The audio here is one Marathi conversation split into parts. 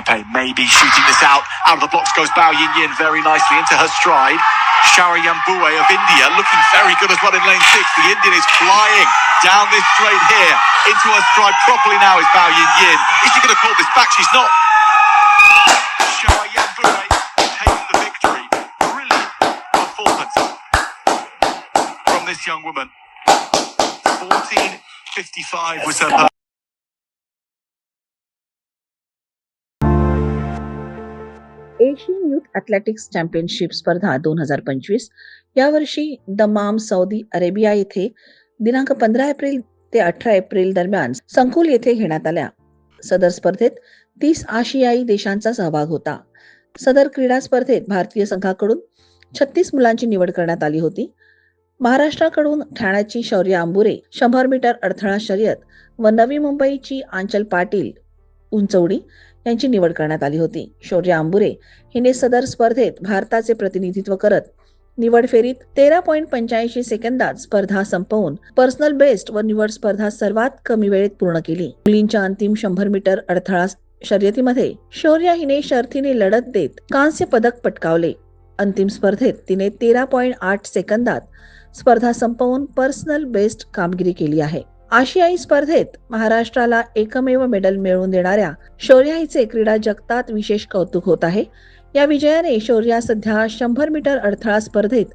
Taipei may be shooting this out. Out of the blocks goes Bao Yin Yin very nicely into her stride. Shara Yambue of India looking very good as well in lane six. The Indian is flying down this straight here. Into her stride properly now is Bao Yin Yin. Is she going to call this back? She's not. Shara Yambue takes the victory. Brilliant performance from this young woman. 14.55 was her. Asian youth athletics championship स्पर्धा दोन हजार पंचवीस. यावर्षी दमाम सौदी अरेबिया येथे दिनांक पंधरा एप्रिल ते अठरा एप्रिल दरम्यान संकुल येथे घेण्यात आल्या. सदर स्पर्धेत तीस आशियाई देशांचा सहभाग होता. सदर क्रीडा स्पर्धेत भारतीय संघाकडून छत्तीस मुलांची निवड करण्यात आली होती. महाराष्ट्राकडून ठाण्याची शौर्य आंबुरे शंभर मीटर अडथळा शर्यत व नवी मुंबईची आंचल पाटील उंचवडी यांची निवड करण्यात आली होती. शौर्य आंबुरे हिने सदर स्पर्धेत भारताचे प्रतिनिधित्व करत निवड फेरीत तेरा पॉईंट पंच्याऐंशी सेकंदात स्पर्धा संपवून पर्सनल बेस्ट व निवड स्पर्धा सर्वात कमी वेळेत पूर्ण केली. मुलींच्या अंतिम शंभर मीटर अडथळा शर्यतीमध्ये शौर्य हिने शर्थीने लढत देत कांस्य पदक पटकावले. अंतिम स्पर्धेत तिने तेरा पॉईंट आठ सेकंदात स्पर्धा संपवून पर्सनल बेस्ट कामगिरी केली आहे. आशियाई स्पर्धेत महाराष्ट्राला एकमेव मेडल मिळवून देणाऱ्या शौर्याईचे क्रीडा जगतात विशेष कौतुक होत आहे. या विजयाने शौर्या सध्या शंभर मीटर अडथळा स्पर्धेत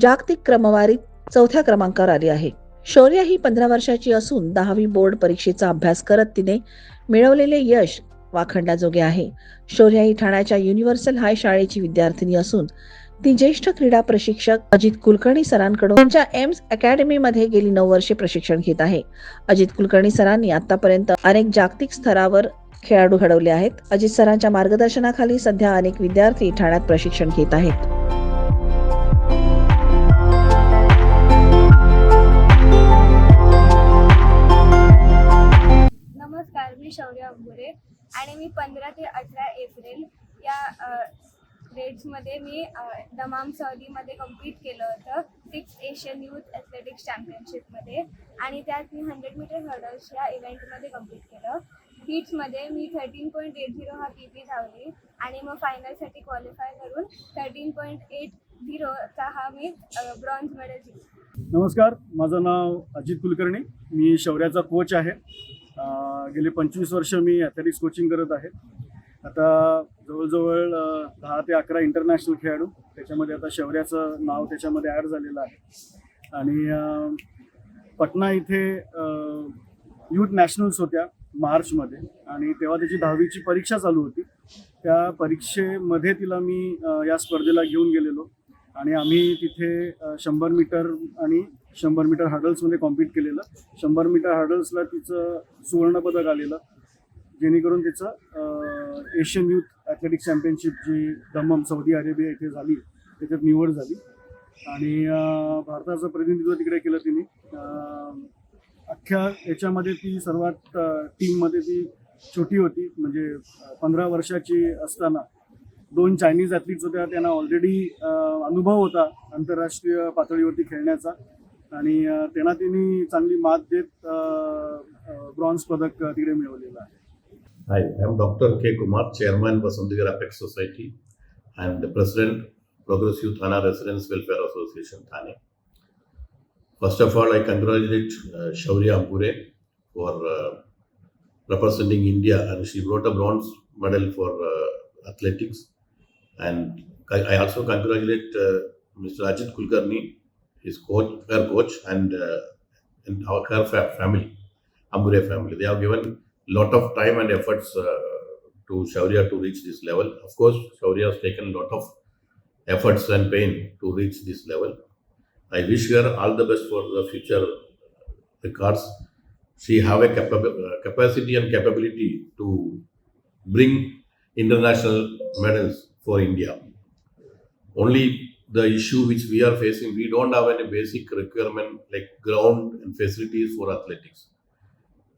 जागतिक क्रमवारीत चौथ्या क्रमांकावर आली आहे. शौर्या ही पंधरा वर्षाची असून दहावी बोर्ड परीक्षेचा अभ्यास करत तिने मिळवलेले यश वाखंडाजोगे आहे. शौर्या ही ठाण्याच्या युनिव्हर्सल हाय शाळेची विद्यार्थिनी असून ती ज्येष्ठ क्रीडा प्रशिक्षक अजित कुलकर्णी सरांकडून त्यांच्या एम्स अकॅडमीमध्ये गेली नऊ वर्षे प्रशिक्षण घेत आहे. अजित कुलकर्णी सरांनी आतापर्यंत अनेक जागतिक स्तरावर खेळाडू घडवले आहेत. अजित सरांच्या मार्गदर्शनाखाली सध्या अनेक विद्यार्थी ठाण्यात प्रशिक्षण घेत आहेत. नमस्कार मी शौर्य अंबुरे आणि मी पंधरा ते अठरा एप्रिल या ग्रेड्समध्ये मी दमाम सौदीमध्ये कंप्लीट केलं होतं. सिक्स एशियन यूथ ॲथलेटिक्स चॅम्पियनशिपमध्ये आणि त्यात मी हंड्रेड मीटर हर्डल्स या इव्हेंटमध्ये कंप्लीट केलं. हीट्समध्ये मी थर्टीन पॉईंट एट झिरो हा पी पी धावली. आणि मग फायनलसाठी क्वालिफाय करून थर्टीन पॉईंट एट झिरोचा हा मी ब्रॉन्झ मेडल जिंकला. नमस्कार माझं नाव अजित कुलकर्णी. मी शौर्याचा कोच आहे. गेले पंचवीस वर्ष मी ॲथलेटिक्स कोचिंग करत आहे. आता जवळजवळ दहा ते अकरा इंटरनॅशनल खेळाडू. त्याच्यामध्ये आता शौर्याचं नाव त्याच्यामध्ये ॲड झालेलं आहे. आणि पटना इथे यूथ नॅशनल्स होत्या मार्चमध्ये. आणि तेव्हा त्याची दहावीची परीक्षा चालू होती. त्या परीक्षेमध्ये तिला मी या स्पर्धेला घेऊन गेलेलो. आणि आम्ही तिथे शंभर मीटर आणि शंभर मीटर हर्डल्समध्ये कॉम्पीट केलेलं. शंभर मीटर हर्डल्सला तिचं सुवर्णपदक आलेलं. जेणेकरून तिचं एशियन यूथ ॲथलेटिक्स चॅम्पियनशिप जी दमम सौदी अरेबिया इथे झाली त्याच्यात निवड झाली. आणि भारताचं प्रतिनिधित्व तिकडे केलं तिने. अख्ख्या याच्यामध्ये ती सर्वात टीममध्ये ती छोटी होती. म्हणजे पंधरा वर्षाची असताना दोन चायनीज ॲथलीट्स होत्या. त्यांना ऑलरेडी अनुभव होता आंतरराष्ट्रीय पातळीवरती खेळण्याचा. आणि त्यांना तिने चांगली मात देत ब्रॉन्झ पदक तिकडे मिळवलेलं आहे. Hi, I am Dr. K. Kumar, Chairman Vasandigar Apex Society. I am the President, Progressive Thana Residents Welfare Association, Thane. First of all, I congratulate uh, Shaurya Ampure for uh, representing India and she brought a bronze medal for uh, athletics. And I also congratulate uh, Mr. Ajit Kulkarni, his coach, her coach, and, uh, and our, her fa- family, Ambure family. They have given lot of time and efforts uh, to Shaurya to reach this level. Of course, Shaurya has taken a lot of efforts and pain to reach this level. I wish her all the best for the future records. She have a uh, capacity and capability to bring international medals for India. Only the issue which we are facing, we don't have any basic requirement like ground and facilities for athletics.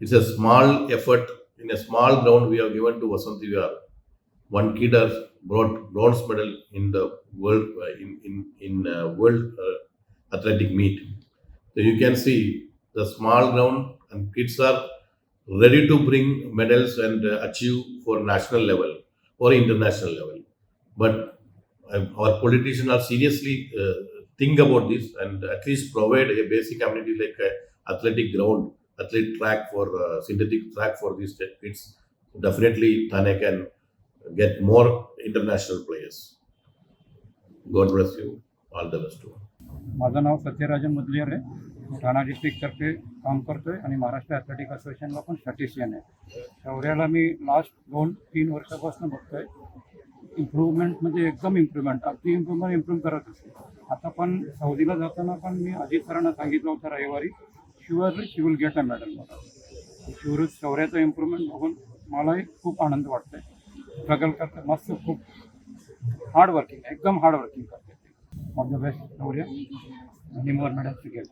It's a small effort in a small ground we have given to Vasanti Vihar. One kid has brought bronze medal in the world uh, in in in uh, world uh, athletic meet. So you can see the small ground and kids are ready to bring medals and uh, achieve for national level. or international level. But uh, our politicians are seriously uh, think about this and at least provide a basic amenity like a athletic ground, athlete track for uh, synthetic track for these kids. Definitely, Thane can get more international players. God bless you. All the best to you. माझं नाव सत्यराजन मुदलियर आहे ठाणा डिस्ट्रिक्टतर्फे काम करतोय आणि महाराष्ट्र ॲथलेटिक असोसिएशनला पण स्टॅटिशियन आहे शौर्याला मी लास्ट दोन तीन वर्षापासून बघतोय इम्प्रूव्हमेंट म्हणजे एकदम इम्प्रूव्हमेंट अगदी इम्प्रूव्हमेंट इम्प्रूव्ह करत असते आता पण सौदीला जाताना पण मी अजित सरांना सांगितलं होतं रविवारी sure she will get a medal मला शौर्याचं इम्प्रूव्हमेंट बघून मलाही खूप आनंद वाटतोय. स्ट्रगल करते मस्त खूप हार्ड वर्किंग एकदम हार्ड वर्किंग करते ऑल द बेस्ट शौर्य. आणि मोर टू गेट